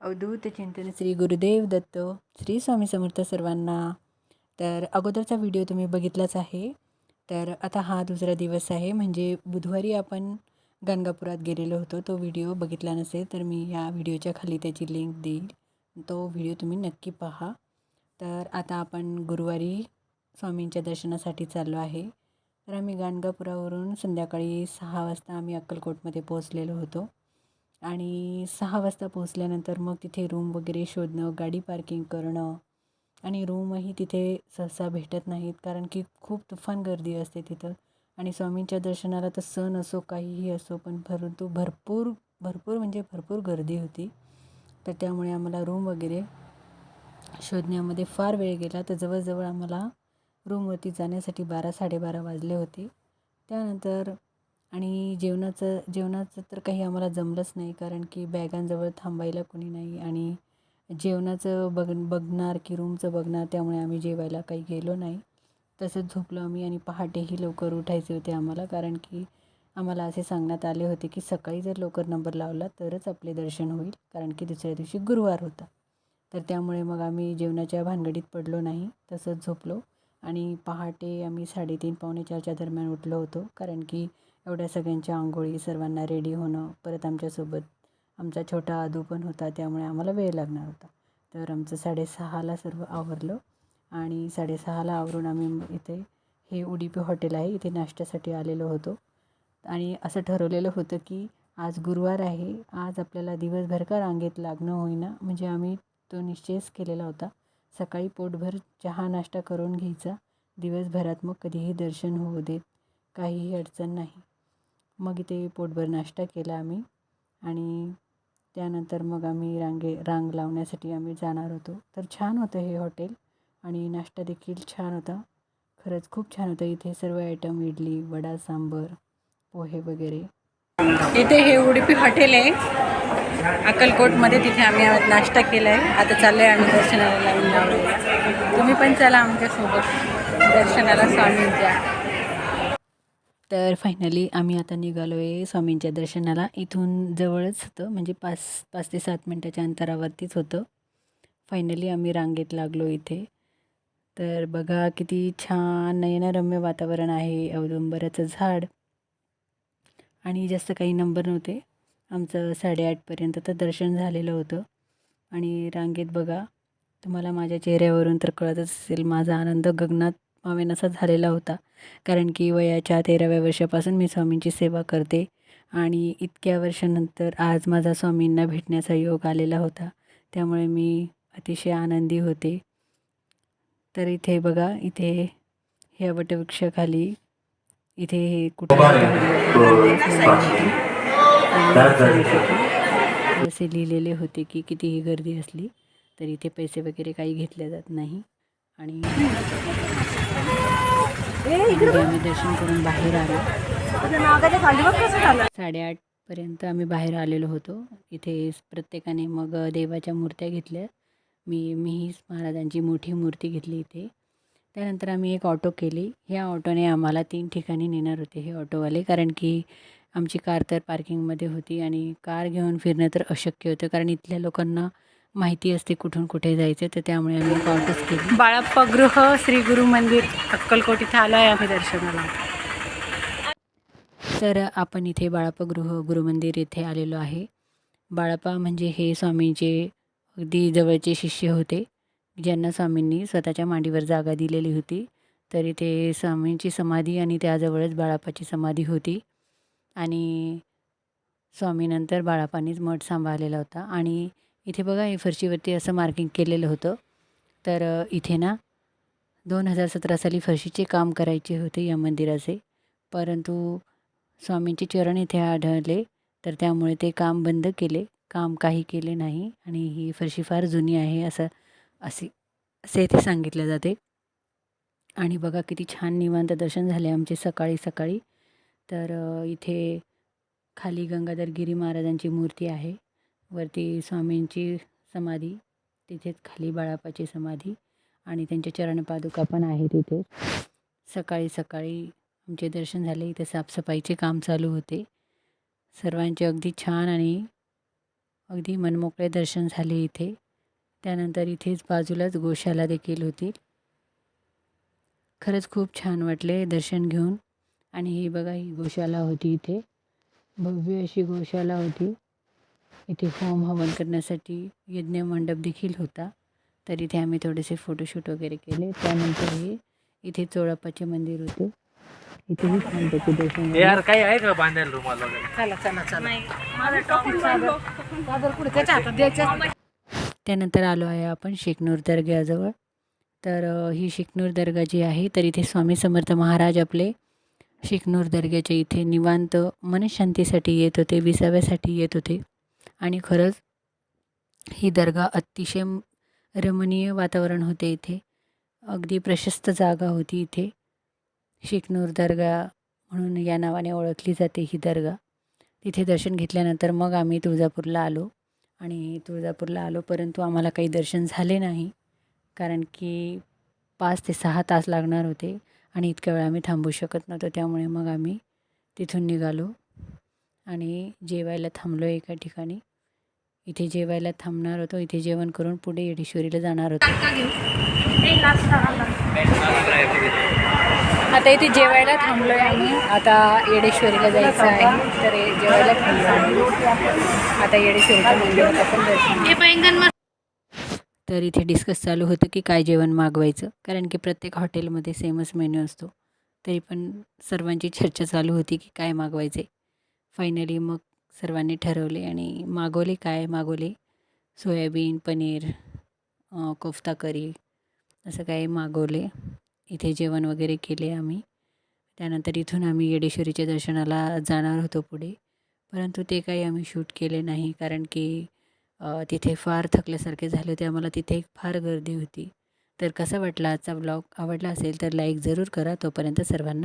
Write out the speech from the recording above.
अवधूत चिंतन श्री गुरुदेव दत्त श्री स्वामी समर्थ सर्वांना. तर अगोदरचा व्हिडिओ तुम्ही बघितलाच आहे. तर आता हा दुसरा दिवस आहे म्हणजे बुधवारी आपण गणगापुरात गेलेलो होतो. तो व्हिडिओ बघितला नसेल तर मी या व्हिडिओच्या खाली त्याची लिंक देईल. तो व्हिडिओ तुम्ही नक्की पहा. तर आता आपण गुरुवारी स्वामींच्या दर्शनासाठी चाललो आहे. तर आम्ही गाणगापुरावरून संध्याकाळी सहा वाजता आम्ही अक्कलकोटमध्ये पोहोचलेलो होतो. आणि सहा वाजता पोहोचल्यानंतर मग तिथे रूम वगैरे शोधणं गाडी पार्किंग करणं आणि रूमही तिथे सहसा भेटत नाहीत कारण की खूप तुफान गर्दी असते तिथं. आणि स्वामींच्या दर्शनाला तर सण असो काहीही असो पण परंतु भरपूर भरपूर म्हणजे भरपूर गर्दी होती. तर त्यामुळे आम्हाला रूम वगैरे शोधण्यामध्ये फार वेळ गेला. तर जवळजवळ आम्हाला रूमवरती जाण्यासाठी बारा साडेबारा वाजले होते. त्यानंतर आणि जेवणाचं जेवणाचं तर काही आम्हाला जमलंच नाही कारण की बॅगांजवळ थांबायला कोणी नाही आणि जेवणाचं बघ बघणार की रूमचं बघणार त्यामुळे आम्ही जेवायला काही गेलो नाही. तसंच झोपलो आम्ही आणि पहाटेही लवकर उठायचे होते आम्हाला कारण की आम्हाला असे सांगण्यात आले होते की सकाळी जर लवकर नंबर लावला तरच आपले दर्शन होईल कारण की दुसऱ्या दिवशी गुरुवार होता. तर त्यामुळे मग आम्ही जेवणाच्या भानगडीत पडलो नाही तसंच झोपलो आणि पहाटे आम्ही साडेतीन पावणे चारच्या दरम्यान उठलो होतो कारण की एवढ्या सगळ्यांच्या आंघोळी सर्वांना रेडी होणं परत आमच्यासोबत आमचा छोटा आदू पण होता त्यामुळे आम्हाला वेळ लागणार होता. तर आमचं साडेसहाला सर्व आवरलं आणि साडेसहाला आवरून आम्ही इथे हे उडीपी हॉटेल आहे इथे नाश्त्यासाठी आलेलो होतो. आणि असं ठरवलेलं होतं की आज गुरुवार आहे आज आपल्याला दिवसभर का रांगेत लागणं होईना म्हणजे आम्ही तो निश्चयच केलेला होता. सकाळी पोटभर चहा नाश्ता करून घ्यायचा. दिवसभरात मग कधीही दर्शन होऊ देत काहीही अडचण नाही. मग इथे पोटभर नाश्ता केला आम्ही. आणि त्यानंतर मग आम्ही रांगे रांग लावण्यासाठी आम्ही जाणार होतो. तर छान होतं हे हॉटेल आणि नाश्ता देखील छान होता. खरंच खूप छान होतं. इथे सर्व आयटम इडली वडा सांबर पोहे वगैरे. इथे हे उडुपी हॉटेल आहे. अक्कलकोटमध्ये तिथे आम्ही नाश्ता केला आहे आता चाललं आहे आम्ही दर्शनाला लावून. लावले तुम्ही पण चला आमच्यासोबत. दर्शनाला स्वामींच्या तर फायनली आम्ही आता निघालो आहे स्वामींच्या दर्शनाला. इथून जवळच होतं म्हणजे पाच पाच ते सात मिनटाच्या अंतरावरतीच होतं. फायनली आम्ही रांगेत लागलो इथे. तर बघा किती छान नयनरम्य वातावरण आहे औदुंबराचं झाड. आणि जास्त काही नंबर नव्हते. आमचं साडेआठपर्यंत तर दर्शन झालेलं होतं. आणि रांगेत बघा तुम्हाला माझ्या चेहऱ्यावरून तर कळतच असेल माझा आनंद गगनात मावेनासा झालेला होता. कारण की वयाच्या तेराव्या वर्षापासून मी स्वामींची सेवा करते आणि इतक्या वर्षानंतर आज माझा स्वामींना भेटण्याचा योग आलेला होता. त्यामुळे मी अतिशय आनंदी होते. तर इथे बघा इथे ह्या वटवृक्षाखाली इथे हे कुठे असे लिहिलेले होते की कितीही गर्दी असली तर इथे पैसे वगैरे काही घेतले जात नाही. आणि आम्ही दर्शन करून बाहेर आलो. साडेआठपर्यंत आम्ही बाहेर आलेलो होतो. इथे प्रत्येकाने मग देवाच्या मूर्त्या घेतल्या. मी मीही महाराजांची मोठी मूर्ती घेतली इथे. त्यानंतर आम्ही एक ऑटो केली. ह्या ऑटोने आम्हाला तीन ठिकाणी नेणार होते हे ऑटोवाले. कारण की आमची कार तर पार्किंगमध्ये होती आणि कार घेऊन फिरणं तर अशक्य होतं. कारण इथल्या लोकांना माहिती असते कुठून कुठे जायचं तर त्यामुळे आम्ही ऑटोच केली. बाळाप्पा गृह श्री गुरु मंदिर अक्कलकोट इथे आलो आहे आम्ही दर्शनाला. तर आपण इथे बाळाप्पा गृह गुरुमंदिर येथे आलेलो आहे. बाळाप्पा म्हणजे हे स्वामींचे अगदी जवळचे शिष्य होते ज्यांना स्वामींनी स्वतःच्या मांडीवर जागा दिलेली होती. तर इथे स्वामींची समाधी आणि त्याजवळच बाळाप्पाची समाधी होती. आणि स्वामीनंतर बाळाप्पांनीच मठ सांभाळलेला होता. आणि इथे बघा हे फरशीवरती असं मार्किंग केलेलं होतं. तर इथे ना दोन हजार सतरा साली फरशीचे काम करायचे होते या मंदिराचे. परंतु स्वामींचे चरण इथे आढळले तर त्यामुळे ते काम बंद केले. काम काही केले नाही आणि ही फरशी फार जुनी आहे असं असे असे इथे सांगितले जाते. आणि बघा किती छान निवांत दर्शन झाले आमचे सकाळी सकाळी. तर इथे खाली गंगाधरगिरी महाराजांची मूर्ती आहे. वरती स्वामींची समाधी तिथेच खाली बाळापाची समाधी आणि त्यांच्या चरणपादुका पण आहे तिथे सकाळी सकाळी आमचे दर्शन झाले इथे साफसफाईचे काम चालू होते. सर्वांचे अगदी छान आणि अगदी मनमोकळे दर्शन झाले इथे. त्यानंतर इथेच बाजूलाच गोशाला देखील होती खरंच खूप छान वाटले दर्शन घेऊन. आणि ही बघा ही गोशाला होती इथे. भव्य अशी गोशाला होती. इथे होम हवन करण्यासाठी यज्ञ मंडप देखील होता. तर इथे आम्ही थोडेसे फोटोशूट वगैरे केले. त्यानंतर हे इथे चोळप्पाचे मंदिर होते. इथेही छानपैकी दर्शन झाले. यार काही आहे का बांधायला रुमाल वगैरे? चला चला चला. त्यानंतर आलो आहे आपण शेकनूर दर्ग्याजवळ. तर ही शेकनूर दर्गा जी आहे तर इथे स्वामी समर्थ महाराज आपले शेकनूर दर्ग्याच्या इथे निवांत मनशांतीसाठी येत होते विसाव्यासाठी येत होते. आणि खरंच ही दर्गा अतिशय रमणीय वातावरण होते इथे. अगदी प्रशस्त जागा होती इथे. शेकनूर दर्गा म्हणून या नावाने ओळखली जाते ही दर्गा. तिथे दर्शन घेतल्यानंतर मग आम्ही तुळजापूरला आलो आणि तुळजापूरला आलो परंतु आम्हाला काही दर्शन झाले नाही. कारण की पाच ते सहा तास लागणार होते आणि इतक्या वेळ आम्ही थांबू शकत नव्हतो. त्यामुळे मग आम्ही तिथून निघालो आणि जेवायला थांबलो एका ठिकाणी. इथे जेवायला थांबणार होतो. इथे जेवण करून पुढे येडेश्वरीला जाणार होतो. आता इथे जेवायला थांबलो आहे आम्ही. आता येडेश्वरीला जायचं आहे. तर जेवायला थांबलो आहे आता येडेश्वरीच्या मंदिरात आपण दर्शन तर इथे डिस्कस चालू होतं की काय जेवण मागवायचं. कारण की प्रत्येक हॉटेलमध्ये सेमच मेन्यू असतो. तरी पण सर्वांची चर्चा चालू होती की काय मागवायचे फायनली मग सर्वांनी ठरवले आणि मागवले काय मागवले? सोयाबीन पनीर कोफ्ता करी असं काही मागवले. इथे जेवण वगैरे केले आम्ही. त्यानंतर इथून आम्ही येडेश्वरीच्या दर्शनाला जाणार होतो पुढे. परंतु ते काही आम्ही शूट केले नाही कारण की तिथे फार थकल्यासारखे झाले होते. आम्हाला तिथे फार गर्दी होती. तर कसा वाटला आजचा ब्लॉग आवडला असेल तर लाईक जरूर करा. तोपर्यंत सर्वांना